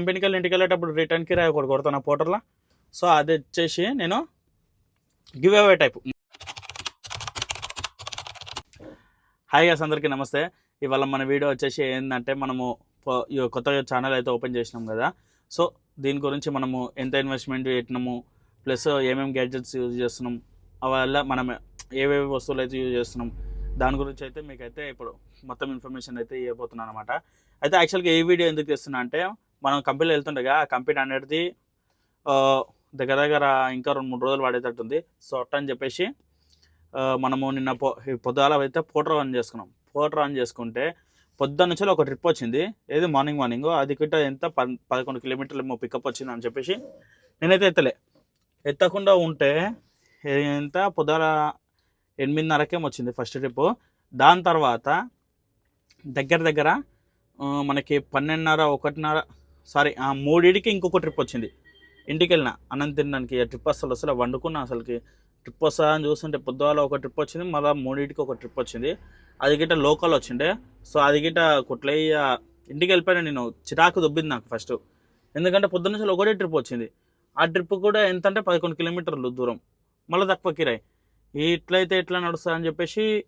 కంపెనీకి వెళ్ళి ఇంటికి వెళ్ళేటప్పుడు రిటర్న్ కిరాయి ఒకటి కొడతాను పోటర్లో సో అది వచ్చేసి నేను give away type hi guys అందరికీ నమస్తే. ఇవాళ మన వీడియో వచ్చేసి ఏంటంటే మనము కొత్తగా ఛానల్ అయితే ఓపెన్ చేసినాం కదా. సో దీని గురించి మనము ఎంత ఇన్వెస్ట్మెంట్ పెట్టినాము ప్లస్ ఏమేమి గ్యాడ్జెట్స్ యూజ్ చేస్తున్నాం వల్ల మనం ఏవేవి వస్తువులు అయితే యూజ్ చేస్తున్నాం దాని గురించి అయితే మీకైతే ఇప్పుడు మొత్తం ఇన్ఫర్మేషన్ అయితే ఇవ్వబోతున్నాను అనమాట అయితే యాక్చువల్గా ఏ వీడియో ఎందుకు తెస్తున్నా అంటే మనం కంపెనీలో వెళ్తుండగా ఆ కంపెనీ అనేది దగ్గర దగ్గర ఇంకా రెండు మూడు రోజులు పడేటట్టుంది సో అట్ట అని చెప్పేసి మనము నిన్న పొ ఈ పొద్దుగాల అయితే పోటర్ ఆన్ చేసుకున్నాం. పోటర్ ఆన్ చేసుకుంటే పొద్దున్న నుంచి ఒక ట్రిప్ వచ్చింది. ఏది మార్నింగ్ మార్నింగ్ అది కిட்ட ఎంత పన్ పదకొండు కిలోమీటర్లు ఏమో పికప్ వచ్చింది అని చెప్పేసి నేనైతే ఎత్తలే. ఎత్తకుండా ఉంటే ఎంత పొద్దున ఎనిమిదిన్నరకేమో వచ్చింది ఫస్ట్ ట్రిప్ దాని తర్వాత దగ్గర దగ్గర మనకి పన్నెండున్నర ఒకటిన్నర సారీ ఆ మూడింటికి ఇంకొక ట్రిప్ వచ్చింది. ఇంటికి వెళ్ళిన అన్నం తినడానికి ఆ ట్రిప్ అసలు అసలు వండుకున్నా అసలుకి ట్రిప్ వస్తా అని చూస్తుంటే పొద్దుగాల ఒక ట్రిప్ వచ్చింది మళ్ళీ మూడింటికి ఒక ట్రిప్ వచ్చింది. అది గిట్ట లోకల్ వచ్చిండే. సో అది గిట్ట కుట్లయ్య ఇంటికి వెళ్ళిపోయినా నేను చిరాకు దొబ్బింది నాకు ఫస్ట్ ఎందుకంటే పొద్దున్న నుంచి ఒకటే ట్రిప్ వచ్చింది. ఆ ట్రిప్ కూడా ఎంత అంటే పదకొండు కిలోమీటర్లు దూరం. మళ్ళీ తక్కువ కిరాయి. ఇట్లయితే ఎట్లా నడుస్తా అని చెప్పేసి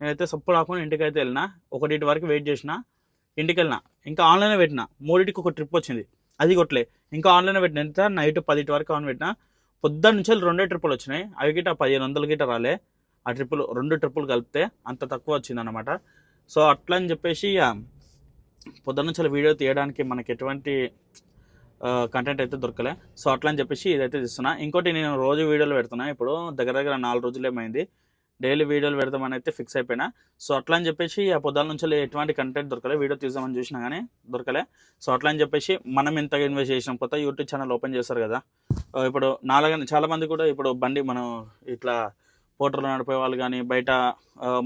నేనైతే సప్పు రాకుండా ఇంటికి అయితే వెళ్ళిన ఒకటి వరకు వెయిట్ చేసిన ఇంటికి వెళ్ళిన ఇంకా ఆన్లైన్ పెట్టిన మూడింటికి ఒక ట్రిప్ వచ్చింది. అది కొట్లే ఇంకా ఆన్లైన్ పెట్టినంత నైట్ పదిటి వరకు ఆన్ పెట్టిన. పొద్దున్న నుంచి రెండే ట్రిప్పులు వచ్చినాయి. అవి గిట్ట పదిహేను వందల గిట్ట రాలే. ఆ ట్రిప్పులు రెండు ట్రిప్పులు కలిపితే అంత తక్కువ వచ్చిందనమాట సో అట్లా అని చెప్పేసి పొద్దున్న నుంచి వీడియో తీయడానికి మనకి ఎటువంటి కంటెంట్ అయితే దొరకలే. సో అట్లా అని చెప్పేసి ఇదైతే తీస్తున్నా. ఇంకోటి నేను రోజు వీడియోలు పెడుతున్నా. ఇప్పుడు దగ్గర దగ్గర నాలుగు రోజులు ఏమైంది డైలీ వీడియోలు పెడదామని అయితే ఫిక్స్ అయిపోయినా. సో అట్లా అని చెప్పేసి ఆ పొద్దాల నుంచి ఎటువంటి కంటెంట్ దొరకలే. వీడియో తీద్దామని చూసినా కానీ దొరకలే. సో అట్లా అని చెప్పేసి మనం ఎంతగా ఇన్వెస్ట్ చేసినాం. కొత్త యూట్యూబ్ ఛానల్ ఓపెన్ చేస్తారు కదా. ఇప్పుడు నాలుగు చాలామంది కూడా ఇప్పుడు బండి మనం ఇట్లా పోటర్లు నడిపే వాళ్ళు కానీ బయట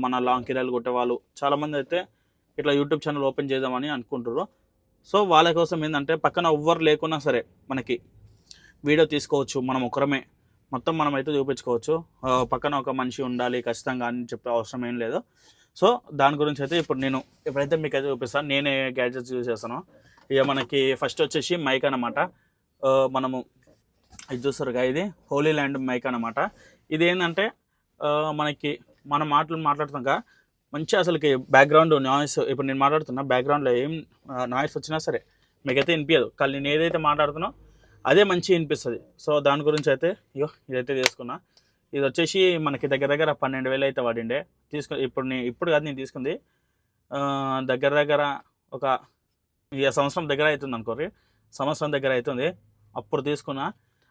మన లాంగ్ కిరాలు కొట్టేవాళ్ళు చాలామంది అయితే ఇట్లా యూట్యూబ్ ఛానల్ ఓపెన్ చేద్దామని అనుకుంటారు సో వాళ్ళ కోసం ఏంటంటే పక్కన ఎవ్వరు లేకున్నా సరే మనకి వీడియో తీసుకోవచ్చు. మనం ఒకరమే. మొత్తం మనం అయితే చూపించుకోవచ్చు పక్కన ఒక మనిషి ఉండాలి ఖచ్చితంగా అని చెప్పే అవసరం ఏం లేదు. సో దాని గురించి అయితే ఇప్పుడు నేను ఎప్పుడైతే మీకు అయితే చూపిస్తాను నేనే గ్యాడ్జెట్స్ యూజ్ చేస్తాను. ఇక మనకి ఫస్ట్ వచ్చేసి మైక్ అనమాట మనము ఇది చూస్తారుగా ఇది హోలీ ల్యాండ్ మైక్ అనమాట ఇది ఏంటంటే మనకి మన మాటలు మాట్లాడుతాక మంచి అసలుకి బ్యాక్గ్రౌండ్ నాయిస్ ఇప్పుడు నేను మాట్లాడుతున్నా బ్యాక్గ్రౌండ్లో ఏం నాయిస్ వచ్చినా సరే మీకైతే వినిపించదు కానీ నేను ఏదైతే మాట్లాడుతున్నా అదే మంచి వినిపిస్తుంది సో దాని గురించి అయితే అయ్యో ఇదైతే తీసుకున్నా. ఇది వచ్చేసి మనకి దగ్గర దగ్గర పన్నెండు వేలు అయితే పడిండే. తీసుకు ఇప్పుడు నేను ఇప్పుడు కాదు నేను తీసుకుంది దగ్గర దగ్గర ఒక ఇక సంవత్సరం దగ్గర అవుతుంది అనుకోరి సంవత్సరం దగ్గర అవుతుంది. అప్పుడు తీసుకున్నా.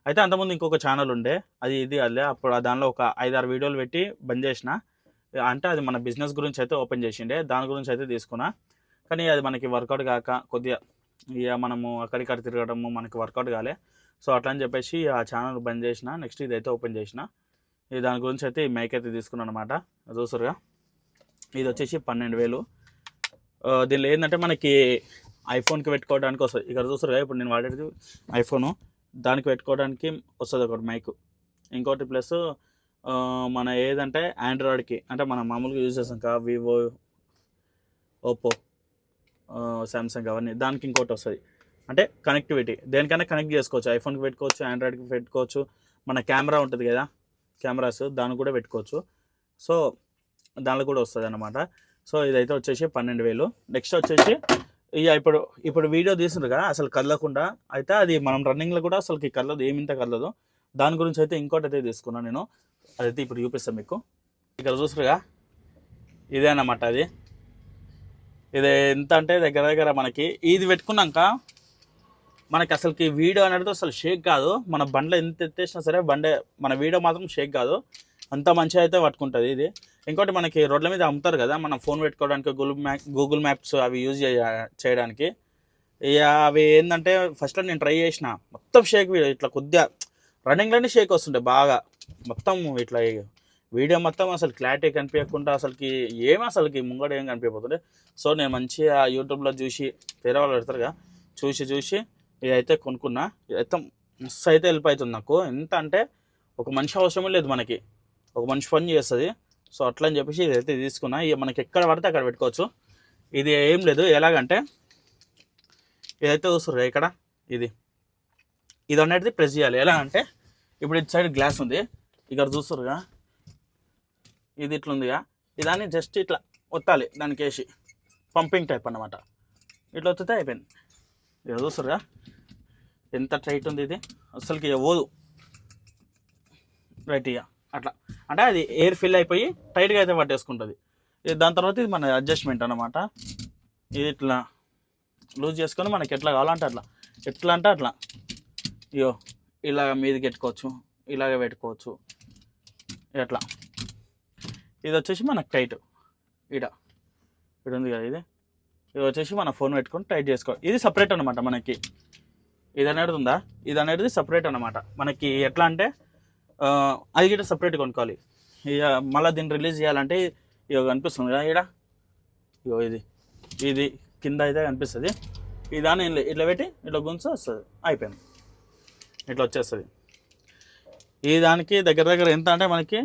అయితే అంతకుముందు ఇంకొక ఛానల్ ఉండే. అది ఇది అదే. అప్పుడు దానిలో ఒక ఐదారు వీడియోలు పెట్టి బంద్ చేసిన. అంటే అది మన బిజినెస్ గురించి అయితే ఓపెన్ చేసిండే. దాని గురించి అయితే తీసుకున్నా. కానీ అది మనకి వర్కౌట్ కాక కొద్దిగా ఇక మనము అక్కడిక్కడ తిరగడము మనకి వర్కౌట్ కాలే. సో అట్లా అని చెప్పేసి ఆ ఛానల్ బంద్ చేసిన నెక్స్ట్ ఇదైతే ఓపెన్ చేసిన ఇది దాని గురించి అయితే ఈ మైక్ అయితే తీసుకున్నాను అనమాట చూసారుగా ఇది వచ్చేసి పన్నెండు వేలు. దీనిలో ఏంటంటే మనకి ఐఫోన్కి పెట్టుకోవడానికి వస్తుంది. ఇక్కడ చూసారుగా ఇప్పుడు నేను వాడేది ఐఫోను. దానికి పెట్టుకోవడానికి వస్తుంది ఒకటి మైక్. ఇంకోటి ప్లస్ మన ఏదంటే ఆండ్రాయిడ్కి అంటే మనం మామూలుగా యూజ్ చేస్తాం కా? వివో ఓప్పో శాంసంగ్ అవన్నీ. దానికి ఇంకోటి వస్తుంది. అంటే కనెక్టివిటీ దేనికైనా కనెక్ట్ చేసుకోవచ్చు. ఐఫోన్కి పెట్టుకోవచ్చు ఆండ్రాయిడ్కి పెట్టుకోవచ్చు. మన కెమెరా ఉంటుంది కదా? కెమెరాస్ దాన్ని కూడా పెట్టుకోవచ్చు. సో దానిలో కూడా వస్తుంది అనమాట సో ఇదైతే వచ్చేసి పన్నెండు వేలు. నెక్స్ట్ వచ్చేసి ఇక ఇప్పుడు ఇప్పుడు వీడియో తీసిండ్రు కదా? అసలు కదలకుండా. అయితే అది మనం రన్నింగ్లో కూడా అసలుకి కదలదు. ఏమింత కదలదు. దాని గురించి అయితే ఇంకోటి అయితే తీసుకున్నాను నేను. అదైతే ఇప్పుడు చూపిస్తాను మీకు. ఇక్కడ చూసారుగా ఇదే అన్నమాట అది. ఇది ఎంత అంటే దగ్గర దగ్గర మనకి ఇది పెట్టుకున్నాక మనకి అసలుకి వీడియో అనేది అసలు షేక్ కాదు. మన బండ్లో ఎంత ఎత్తేసినా సరే బండే మన వీడియో మాత్రం షేక్ కాదు. అంత మంచిగా అయితే పట్టుకుంటుంది ఇది. ఇంకోటి మనకి రోడ్ల మీద అమ్ముతారు కదా మనం ఫోన్ పెట్టుకోవడానికి గూగుల్ మ్యాప్ గూగుల్ మ్యాప్స్ అవి యూజ్ చేయడానికి. ఇక అవి ఏంటంటే ఫస్ట్లో నేను ట్రై చేసిన. మొత్తం షేక్ వీడియో ఇట్లా కొద్దిగా రన్నింగ్లోనే షేక్ వస్తుండే బాగా. మొత్తం ఇట్లా వీడియో మొత్తం అసలు క్లారిటీ కనిపించకుండా అసలుకి ఏం అసలుకి ముంగడ ఏం కనిపించబోతుండే సో నేను మంచిగా యూట్యూబ్లో చూసి వేరే వాళ్ళు పెడతారుగా చూసి చూసి ఇదైతే కొనుక్కున్నా. ఇదైతే మస్తు అయితే వెళ్ళిపోతుంది నాకు. ఎంత అంటే ఒక మనిషి అవసరం లేదు మనకి. ఒక మనిషి పని చేస్తుంది. సో అట్లా అని చెప్పేసి ఇదైతే తీసుకున్నా. ఇక మనకి ఎక్కడ పడితే అక్కడ పెట్టుకోవచ్చు. ఇది ఏం లేదు. ఎలాగంటే ఇదైతే చూస్తుర్రు ఇక్కడ? ఇది. ఇది అనేది ప్రెస్ చేయాలి. ఎలా అంటే ఇప్పుడు ఇటు సైడ్ గ్లాస్ ఉంది. ఇక్కడ చూస్తురుగా ఇది ఇట్లుందిగా. ఇదాన్ని జస్ట్ ఇట్లా ఒత్తాలి దానికి వేసి. పంపింగ్ టైప్ అనమాట ఇట్లా వత్తితే అయిపోయింది. ఇక చూస్తారుగా ఎంత టైట్ ఉంది ఇది. అసలుకి ఇక పోదు రైట్ ఇక అట్లా. అంటే అది ఎయిర్ ఫిల్ అయిపోయి టైట్గా అయితే పట్టేసుకుంటుంది. ఇది దాని తర్వాత ఇది మన అడ్జస్ట్మెంట్ అనమాట ఇది ఇట్లా లూజ్ చేసుకొని మనకి ఎట్లా కావాలంటే అట్లా. ఎట్లా అంటే అట్లా. ఇయో ఇలాగ మీదకి పెట్టుకోవచ్చు. ఇలాగ పెట్టుకోవచ్చు. ఎట్లా ఇది వచ్చేసి మనకు టైట్ ఈడ. ఇక్కడ ఉంది కదా ఇది. ఇది వచ్చేసి మన ఫోన్ పెట్టుకొని టైట్ చేసుకోవాలి ఇది సపరేట్ అనమాట మనకి. ఇది అనేది ఉందా? ఇది అనేది సపరేట్ అనమాట మనకి ఎట్లా అంటే అది గిట్ట సపరేట్ కొనుక్కోవాలి. ఇక మళ్ళీ దీన్ని రిలీజ్ చేయాలంటే ఇక కనిపిస్తుంది కదా ఈడ. ఇగో ఇది. ఇది కింద అయితే కనిపిస్తుంది. ఈ దాన్ని ఇట్లా పెట్టి ఇట్లా గుంచు వస్తుంది. అయిపోయింది. ఇట్లా వచ్చేస్తుంది. ఈ దానికి దగ్గర దగ్గర ఎంత అంటే మనకి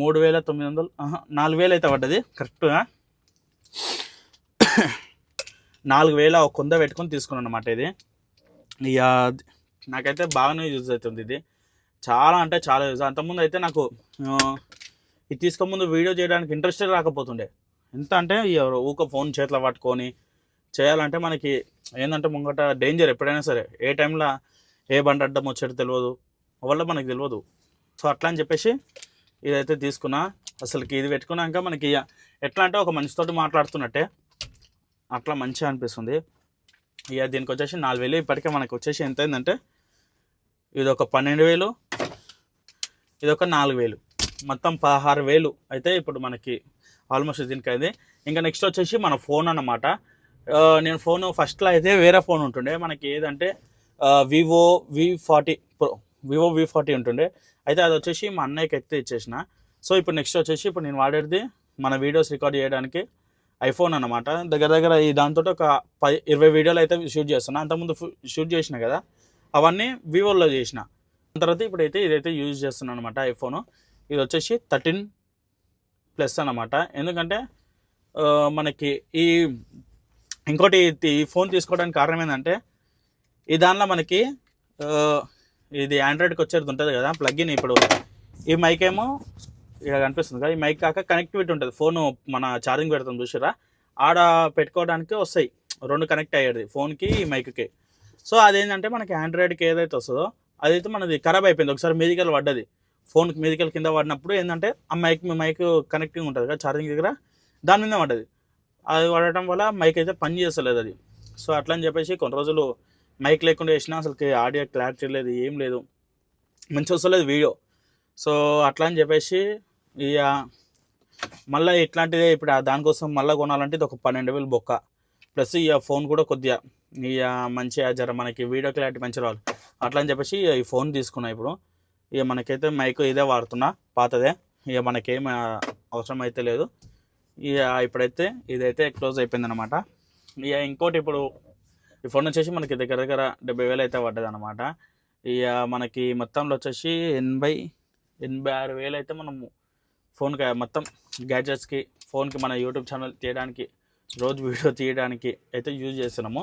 మూడు వేల తొమ్మిది వందలు నాలుగు వేలు అయితే పడ్డది. కరెక్ట్గా నాలుగు వేల ఒక కొంద పెట్టుకొని తీసుకున్నాను అనమాట ఇది. ఇక నాకైతే బాగానే యూజ్ అవుతుంది ఇది. చాలా అంటే చాలా యూజ్. అంతకుముందు అయితే నాకు ఇది తీసుకోముందు వీడియో చేయడానికి ఇంట్రెస్టే రాకపోతుండే. ఎంత అంటే ఊక ఫోన్ చేతిలో పట్టుకొని చేయాలంటే మనకి ఏంటంటే ముంగట డేంజర్ ఎప్పుడైనా సరే. ఏ టైంలో ఏ బండి అడ్డం వచ్చేది తెలియదు వల్ల మనకు తెలియదు సో అట్లా అని చెప్పేసి ఇదైతే తీసుకున్నా. అసలుకి ఇది పెట్టుకున్నాక మనకి ఇక ఎట్లా అంటే ఒక మనిషితో మాట్లాడుతున్నట్టే అట్లా మంచిగా అనిపిస్తుంది. ఇక దీనికి వచ్చేసి నాలుగు వేలు ఇప్పటికే మనకు వచ్చేసి ఎంత అయిందంటే ఇది ఒక పన్నెండు వేలు ఇది ఒక నాలుగు వేలు. మొత్తం పదహారు వేలు అయితే ఇప్పుడు మనకి ఆల్మోస్ట్ దీనికి అయింది. ఇంకా నెక్స్ట్ వచ్చేసి మన ఫోన్ అన్నమాట. నేను ఫోన్ ఫస్ట్లో అయితే వేరే ఫోన్ ఉంటుండే. మనకి ఏదంటే Vivo V forty pro Vivo V forty ఉంటుండే. అయితే అది వచ్చేసి మా అన్నయ్యకి ఎక్కితే ఇచ్చేసిన. సో ఇప్పుడు నెక్స్ట్ వచ్చేసి ఇప్పుడు నేను వాడేది మన వీడియోస్ రికార్డ్ చేయడానికి ఐఫోన్ అన్నమాట. దగ్గర దగ్గర ఈ దాంతో ఒక పది ఇరవై వీడియోలు అయితే షూట్ చేస్తున్నా. అంతకుముందు ఫు- షూట్ చేసిన కదా. అవన్నీ వివోలో చేసిన. దాని తర్వాత ఇప్పుడైతే ఇదైతే యూజ్ చేస్తున్నాను అనమాట ఐఫోన్ ఇది వచ్చేసి థర్టీన్ ప్లస్ అనమాట ఎందుకంటే మనకి ఈ ఇంకోటి ఈ ఫోన్ తీసుకోవడానికి కారణం ఏంటంటే ఈ దానిలో మనకి ఇది ఆండ్రాయిడ్కి వచ్చేది ఉంటుంది కదా ప్లగ్ఇన్ ఇప్పుడు. ఈ మైక్ ఏమో ఇక్కడ కనిపిస్తుంది కదా ఈ మైక్ కాక కనెక్టివిటీ ఉంటుంది. ఫోన్ మన ఛార్జింగ్ పెడతాం చూసారా ఆడ పెట్టుకోవడానికి వస్తాయి. రెండు కనెక్ట్ అయ్యేది ఫోన్కి ఈ మైక్కి సో అదేంటంటే మనకి ఆండ్రాయిడ్కి ఏదైతే వస్తుందో అదైతే మనది ఖరాబ్ అయిపోయింది. ఒకసారి మీదికల్ పడ్డది. ఫోన్కి మీదికల్ కింద పడినప్పుడు ఏంటంటే ఆ మైక్ మైక్ కనెక్టింగ్ ఉంటుంది కదా ఛార్జింగ్ దగ్గర దాని మీద పడ్డది. అది పడటం వల్ల మైక్ అయితే పని చేస్తలేదు అది. సో అట్లా అని చెప్పేసి కొన్ని రోజులు మైక్ లేకుండా వేసినా అసలు ఆడియో క్లారిటీ లేదు ఏం లేదు. మంచి వస్తలేదు వీడియో సో అట్లా అని చెప్పేసి ఇక మళ్ళీ ఇట్లాంటిదే ఇప్పుడు దానికోసం మళ్ళీ కొనాలంటే ఇది ఒక పన్నెండు వేలు బొక్క. ప్లస్ ఇక ఫోన్ కూడా కొద్దిగా ఇక మంచిగా జర మనకి వీడియో క్లారిటీ మంచిగా రావాలి. అట్లా అని చెప్పేసి ఈ ఫోన్ తీసుకున్నా ఇప్పుడు. ఇక మనకైతే మైక్ ఇదే వాడుతున్నా పాతదే. ఇక మనకేం అవసరం అయితే లేదు. ఇక ఇప్పుడైతే ఇదైతే క్లోజ్ అయిపోయింది అనమాట ఇక ఇంకోటి ఇప్పుడు ఈ ఫోన్ వచ్చేసి మనకి దగ్గర దగ్గర డెబ్బై వేలు అయితే పడ్డది అనమాట ఇక మనకి మొత్తంలో వచ్చేసి ఎనభై ఎనభై ఆరు వేలు అయితే మనము ఫోన్కి మొత్తం గ్యాడ్జెట్స్కి ఫోన్కి మన యూట్యూబ్ ఛానల్ తీయడానికి రోజు వీడియో తీయడానికి అయితే యూజ్ చేస్తున్నాము.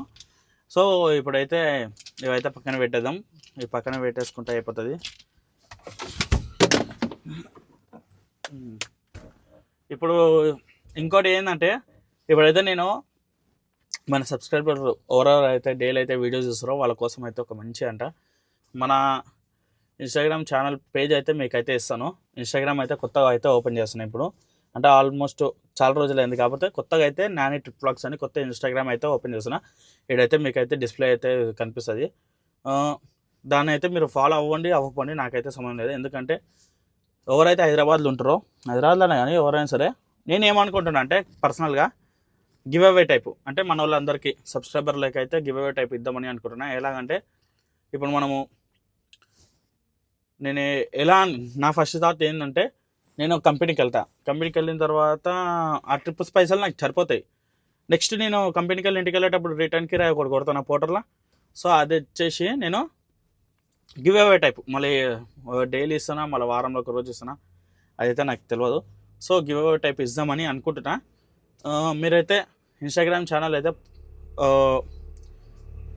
సో ఇప్పుడైతే ఇవైతే పక్కన పెట్టేద్దాం. ఈ పక్కన పెట్టేసుకుంటే అయిపోతుంది. ఇప్పుడు ఇంకోటి ఏంటంటే ఇప్పుడైతే నేను మన సబ్స్క్రైబర్ ఓవరాల్ అయితే డైలీ అయితే వీడియోస్ చూస్తారో వాళ్ళ కోసం అయితే ఒక మంచి అంట. మన ఇన్స్టాగ్రామ్ ఛానల్ పేజ్ అయితే మీకు అయితే ఇస్తాను. ఇన్స్టాగ్రామ్ అయితే కొత్తగా అయితే ఓపెన్ చేస్తున్నాను ఇప్పుడు. అంటే ఆల్మోస్ట్ చాలా రోజులు అయింది కాకపోతే కొత్తగా అయితే నాని ట్రిప్ బ్లాగ్స్ అని కొత్త ఇన్స్టాగ్రామ్ అయితే ఓపెన్ చేసిన ఇడైతే మీకు అయితే డిస్ప్లే అయితే కనిపిస్తుంది. దాన్ని అయితే మీరు ఫాలో అవ్వండి అవ్వకండి నాకైతే సంబంధం లేదు. ఎందుకంటే ఎవరైతే హైదరాబాద్లో ఉంటారో హైదరాబాద్లోనే కానీ ఎవరైనా సరే నేను ఏమనుకుంటున్నా అంటే పర్సనల్గా గివ్ అవే టైపు. అంటే మన వాళ్ళందరికీ సబ్స్క్రైబర్లకి అయితే గివ్ అవే టైప్ ఇద్దామని అనుకుంటున్నా. ఎలాగంటే ఇప్పుడు మనము నేను ఎలా నా ఫస్ట్ థాట్ ఏంటంటే నేను కంపెనీకి వెళ్తా. కంపెనీకి వెళ్ళిన తర్వాత ఆ ట్రిప్స్ పైసలు నాకు సరిపోతాయి. నెక్స్ట్ నేను కంపెనీకి వెళ్ళి ఇంటికి వెళ్ళేటప్పుడు రిటర్న్కి రాయి ఒకటి కొడతాను పోటర్లో సో అది వచ్చేసి నేను గివ్ అవే టైప్. మళ్ళీ డైలీ ఇస్తున్నా మళ్ళీ వారంలో ఒక రోజు ఇస్తున్నా. అదైతే నాకు తెలియదు సో గివ్ అవే టైప్ ఇద్దామని అనుకుంటున్నా. మీరైతే ఇన్స్టాగ్రామ్ ఛానల్ అయితే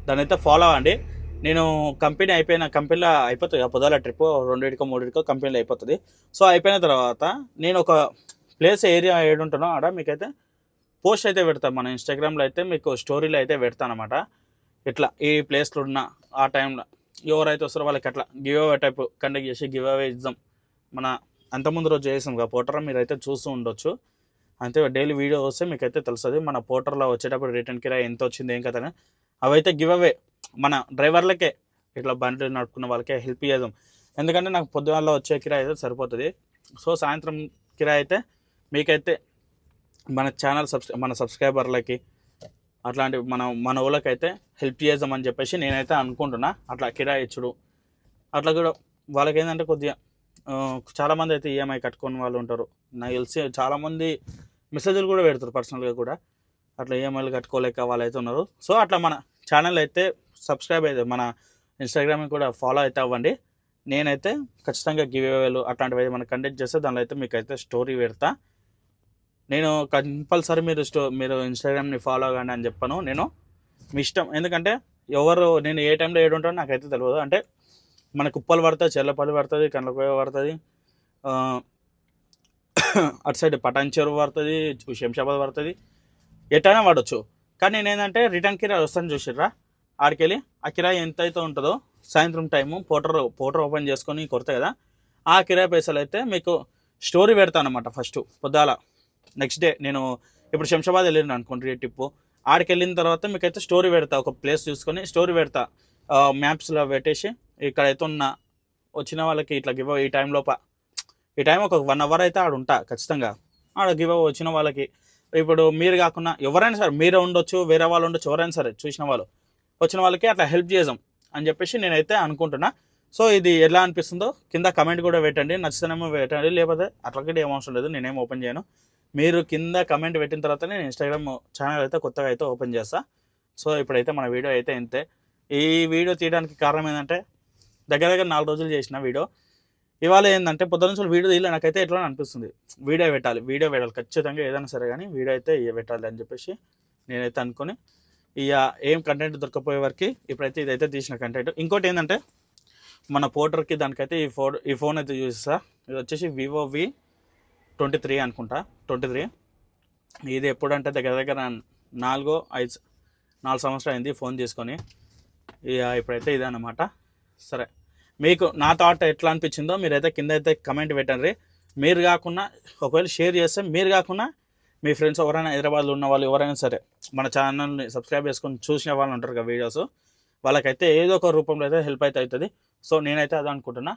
దాని అయితే ఫాలో అవ్వండి. నేను కంపెనీ అయిపోయిన కంపెనీలో అయిపోతుంది పొదాల ట్రిప్ రెండింటికో మూడింటికో కంపెనీలో అయిపోతుంది. సో అయిపోయిన తర్వాత నేను ఒక ప్లేస్ ఏరియా ఏడుంటానో ఆడ మీకైతే పోస్ట్ అయితే పెడతాను మన ఇన్స్టాగ్రామ్లో అయితే మీకు స్టోరీలో అయితే పెడతాను అనమాట ఇట్లా ఈ ప్లేస్లో ఉన్న ఆ టైంలో ఎవరైతే వస్తారో వాళ్ళకి అట్లా గివ్ అవే టైప్ కండక్ట్ చేసి గివ్ అవే ఇద్దాం. మన అంతకుముందు రోజు చేసాం కదా పోటరా మీరైతే చూస్తూ ఉండొచ్చు. అంతే డైలీ వీడియో వస్తే మీకు అయితే తెలుస్తుంది. మన పోర్టర్లో వచ్చేటప్పుడు రిటర్న్ కిరాయి ఎంత వచ్చింది ఏం కదా అవైతే గివ్ అవే మన డ్రైవర్లకే ఇట్లా బండ్లు నడుపుకున్న వాళ్ళకే హెల్ప్ చేద్దాం ఎందుకంటే నాకు పొద్దుగాల వచ్చే కిరాయి అయితే సరిపోతుంది. సో సాయంత్రం కిరాయి అయితే మీకైతే మన ఛానల్ సబ్స్క్రై మన సబ్స్క్రైబర్లకి అట్లాంటి మన మన ఊళ్ళకైతే హెల్ప్ చేద్దామని చెప్పేసి నేనైతే అనుకుంటున్నా. అట్లా కిరాయి ఇచ్చుడు. అట్లా కూడా వాళ్ళకి ఏంటంటే కొద్దిగా చాలామంది అయితే ఈఎంఐ కట్టుకుని వాళ్ళు ఉంటారు. నాకు తెలిసి చాలామంది మెసేజ్లు కూడా పెడతారు పర్సనల్గా కూడా. అట్లా ఈఎంఐలు కట్టుకోలేక వాళ్ళైతే ఉన్నారు. సో అట్లా మన ఛానల్ అయితే సబ్స్క్రైబ్ అయితే మన ఇన్స్టాగ్రామ్ కూడా ఫాలో అయితే అవ్వండి. నేనైతే ఖచ్చితంగా గివ్ అవేలు అట్లాంటివి అయితే మనం కండక్ట్ చేస్తే దానిలో అయితే మీకు అయితే స్టోరీ పెడతా. నేను కంపల్సరీ మీరు స్టో మీరు ఇన్స్టాగ్రామ్ని ఫాలో అవ్వండి అని చెప్పాను. నేను మీ ఇష్టం. ఎందుకంటే ఎవరు నేను ఏ టైంలో ఏడు ఉంటానో నాకైతే తెలియదు. అంటే మన కుప్పలు పడుతుంది చెల్లపల్లి పడుతుంది కండ్లకోయ పడుతుంది అటు సైడ్ పటాన్ చెరువు పడుతుంది శంషాబాద్ పడుతుంది. ఎటైనా పడవచ్చు కానీ నేను ఏంటంటే రిటర్న్ కిరాయి వస్తాను చూసిర్రా? ఆడికెళ్ళి ఆ కిరాయి ఎంత అయితే ఉంటుందో సాయంత్రం టైము పోటర్ పోటర్ ఓపెన్ చేసుకొని కొడతాయి కదా ఆ కిరాయి పైసలు అయితే మీకు స్టోరీ పెడతాను అనమాట ఫస్ట్ పొద్దాల. నెక్స్ట్ డే నేను ఇప్పుడు శంషాబాద్ వెళ్ళిన అనుకోండి టిప్పు ఆడికి వెళ్ళిన తర్వాత మీకైతే స్టోరీ పెడతా ఒక ప్లేస్ చూసుకొని స్టోరీ పెడతా. మ్యాప్స్లో పెట్టేసి ఇక్కడైతే ఉన్న వచ్చిన వాళ్ళకి ఇట్లా గివ్ ఈ టైంలోప ఈ టైం ఒక వన్ అవర్ అయితే ఆడ ఉంటా ఖచ్చితంగా. ఆడ గివ్ వచ్చిన వాళ్ళకి. ఇప్పుడు మీరు కాకుండా ఎవరైనా సరే మీరే ఉండొచ్చు వేరే వాళ్ళు ఉండొచ్చు ఎవరైనా సరే చూసిన వాళ్ళు. వచ్చిన వాళ్ళకి అట్లా హెల్ప్ చేద్దాం అని చెప్పేసి నేనైతే అనుకుంటున్నా. సో ఇది ఎలా అనిపిస్తుందో కింద కమెంట్ కూడా పెట్టండి. నచ్చితేనేమో పెట్టండి లేకపోతే అట్లకి ఏం అవసరం లేదు నేనేం ఓపెన్ చేయను. మీరు కింద కమెంట్ పెట్టిన తర్వాత నేను ఇన్స్టాగ్రామ్ ఛానల్ అయితే కొత్తగా అయితే ఓపెన్ చేస్తా. సో ఇప్పుడైతే మన వీడియో అయితే ఇంతే. ఈ వీడియో తీయడానికి కారణం ఏంటంటే దగ్గర దగ్గర నాలుగు రోజులు చేసిన వీడియో. ఇవాళ ఏంటంటే పొద్దున నుంచి వీడియో తీయలే నాకైతే ఎట్లా అనిపిస్తుంది. వీడియో పెట్టాలి వీడియో పెట్టాలి ఖచ్చితంగా ఏదైనా సరే కానీ వీడియో అయితే పెట్టాలి అని చెప్పేసి నేనైతే అనుకొని ఇక ఏం కంటెంట్ దొరకపోయే వరకు ఇప్పుడైతే ఇదైతే తీసిన కంటెంట్ ఇంకోటి ఏంటంటే మన పోర్టర్కి దానికైతే ఈ ఫోన్ ఈ ఫోన్ అయితే చూపిస్తా ఇది వచ్చేసి వివో వి ట్వంటీ త్రీ అనుకుంటా. ట్వంటీ త్రీ ఇది ఎప్పుడంటే దగ్గర దగ్గర నాలుగో ఐదు నాలుగు సంవత్సరాలు అయింది ఫోన్ తీసుకొని. ఇక ఇప్పుడైతే ఇదే అనమాట సరే. మీకు నా థాట్ ఎట్లా అనిపించిందో మీరైతే కింద అయితే కమెంట్ పెట్టండి. మీరు కాకుండా ఒకవేళ షేర్ చేస్తే మీరు కాకుండా మీ ఫ్రెండ్స్ ఎవరైనా హైదరాబాద్లో ఉన్న వాళ్ళు ఎవరైనా సరే మన ఛానల్ని సబ్స్క్రైబ్ చేసుకొని చూసిన వాళ్ళు ఉంటారు కదా వీడియోస్ వాళ్ళకైతే ఏదో ఒక రూపంలో అయితే హెల్ప్ అయితే అవుతుంది. సో నేనైతే అదే అనుకుంటున్నా.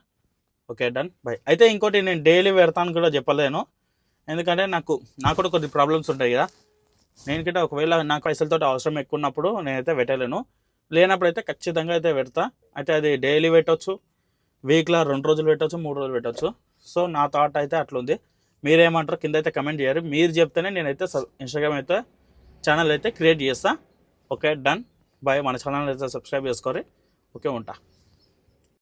ఓకే డన్ బై అయితే ఇంకోటి నేను డైలీ పెడతాను కూడా చెప్పలేను. ఎందుకంటే నాకు నాకు కూడా కొద్ది ప్రాబ్లమ్స్ ఉంటాయి కదా. నేను కిட்ட ఒకవేళ నాకు పైసలతో అవసరం ఎక్కువ ఉన్నప్పుడు నేనైతే పెట్టలేను. లేనప్పుడు అయితే ఖచ్చితంగా అయితే పెడతా. అయితే అది డైలీ పెట్టవచ్చు వీక్లో రెండు రోజులు పెట్టవచ్చు మూడు రోజులు పెట్టవచ్చు సో నా థాట్ అయితే అట్లుంది. మీరేమంటారు కింద అయితే కమెంట్ చేయరు మీరు చెప్తేనే నేనైతే ఇన్స్టాగ్రామ్ అయితే ఛానల్ అయితే క్రియేట్ చేస్తా. ఓకే డన్ బాయ్ మన ఛానల్ అయితే సబ్స్క్రైబ్ చేసుకోరి. ఓకే ఉంటా.